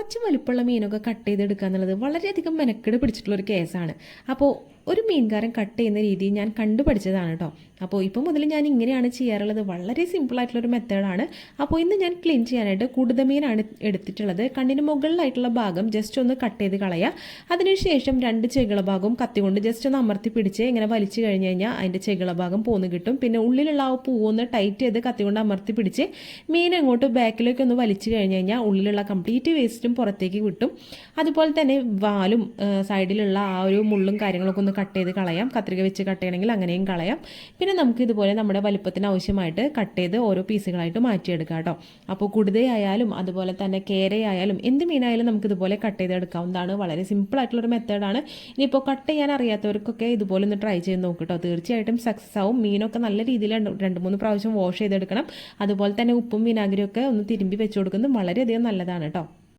കുറച്ച് വലിപ്പമുള്ള മീനൊക്കെ കട്ട് ചെയ്തെടുക്കുക എന്നുള്ളത് വളരെയധികം മെനക്കെട് പിടിച്ചിട്ടുള്ളൊരു കേസാണ് അപ്പോൾ ഒരു മീൻകാരൻ കട്ട് ചെയ്യുന്ന രീതി ഞാൻ കണ്ടുപഠിച്ചതാണ് കേട്ടോ അപ്പോൾ ഇപ്പോൾ മുതൽ ഞാൻ ഇങ്ങനെയാണ് ചെയ്യാറുള്ളത്. വളരെ സിമ്പിളായിട്ടുള്ളൊരു മെത്തേഡാണ് അപ്പോൾ ഇന്ന് ഞാൻ ക്ലീൻ ചെയ്യാനായിട്ട് കൂടുതൽ മീനാണ് എടുത്തിട്ടുള്ളത്. കണ്ണിന് മുകളിലായിട്ടുള്ള ഭാഗം ജസ്റ്റ് ഒന്ന് കട്ട് ചെയ്ത് കളയുക അതിനുശേഷം രണ്ട് ചെകിള ഭാഗവും കത്തിക്കൊണ്ട് ജസ്റ്റ് ഒന്ന് അമർത്തി പിടിച്ച് ഇങ്ങനെ വലിച്ചു കഴിഞ്ഞ് കഴിഞ്ഞാൽ അതിന്റെ ചെകിള ഭാഗം പോന്ന് കിട്ടും. പിന്നെ ഉള്ളിലുള്ള ആ പൂവൊന്ന് ടൈറ്റ് ചെയ്ത് കത്തിക്കൊണ്ട് അമർത്തി പിടിച്ച് മീൻ അങ്ങോട്ട് ബാക്കിലേക്ക് ഒന്ന് വലിച്ചു കഴിഞ്ഞ് കഴിഞ്ഞാൽ ഉള്ളിലുള്ള കംപ്ലീറ്റ് വേസ്റ്റും പുറത്തേക്ക് കിട്ടും. അതുപോലെ തന്നെ വാലും സൈഡിലുള്ള ആ ഒരു മുള്ളും കാര്യങ്ങളൊക്കെ ഒന്ന് കട്ട് ചെയ്ത് കളയാം. കത്രിക വെച്ച് കട്ട് ചെയ്യണമെങ്കിൽ അങ്ങനെയും കളയാം. പിന്നെ നമുക്ക് ഇതുപോലെ നമ്മുടെ വലുപ്പത്തിന് ആവശ്യമായിട്ട് കട്ട് ചെയ്ത് ഓരോ പീസുകളായിട്ട് മാറ്റിയെടുക്കാം കേട്ടോ. അപ്പോൾ കുടുതയായാലും അതുപോലെ തന്നെ കേരയായാലും എന്ത് മീനായാലും നമുക്ക് ഇതുപോലെ കട്ട് ചെയ്തെടുക്കാവുന്നതാണ് വളരെ സിമ്പിൾ ആയിട്ടുള്ളൊരു മെത്തേഡാണ് ഇനിയിപ്പോൾ കട്ട് ചെയ്യാൻ അറിയാത്തവർക്കൊക്കെ ഇതുപോലെ ഒന്ന് ട്രൈ ചെയ്ത് നോക്കും കേട്ടോ. തീർച്ചയായിട്ടും സക്സസ് ആവും. മീനൊക്കെ നല്ല രീതിയിൽ രണ്ട് മൂന്ന് പ്രാവശ്യം വാഷ് ചെയ്തെടുക്കണം. അതുപോലെ തന്നെ ഉപ്പും വിനാഗിരിയൊക്കെ ഒന്ന് തിരുമ്പി വെച്ച് കൊടുക്കുന്നത് വളരെയധികം നല്ലതാണ് കേട്ടോ.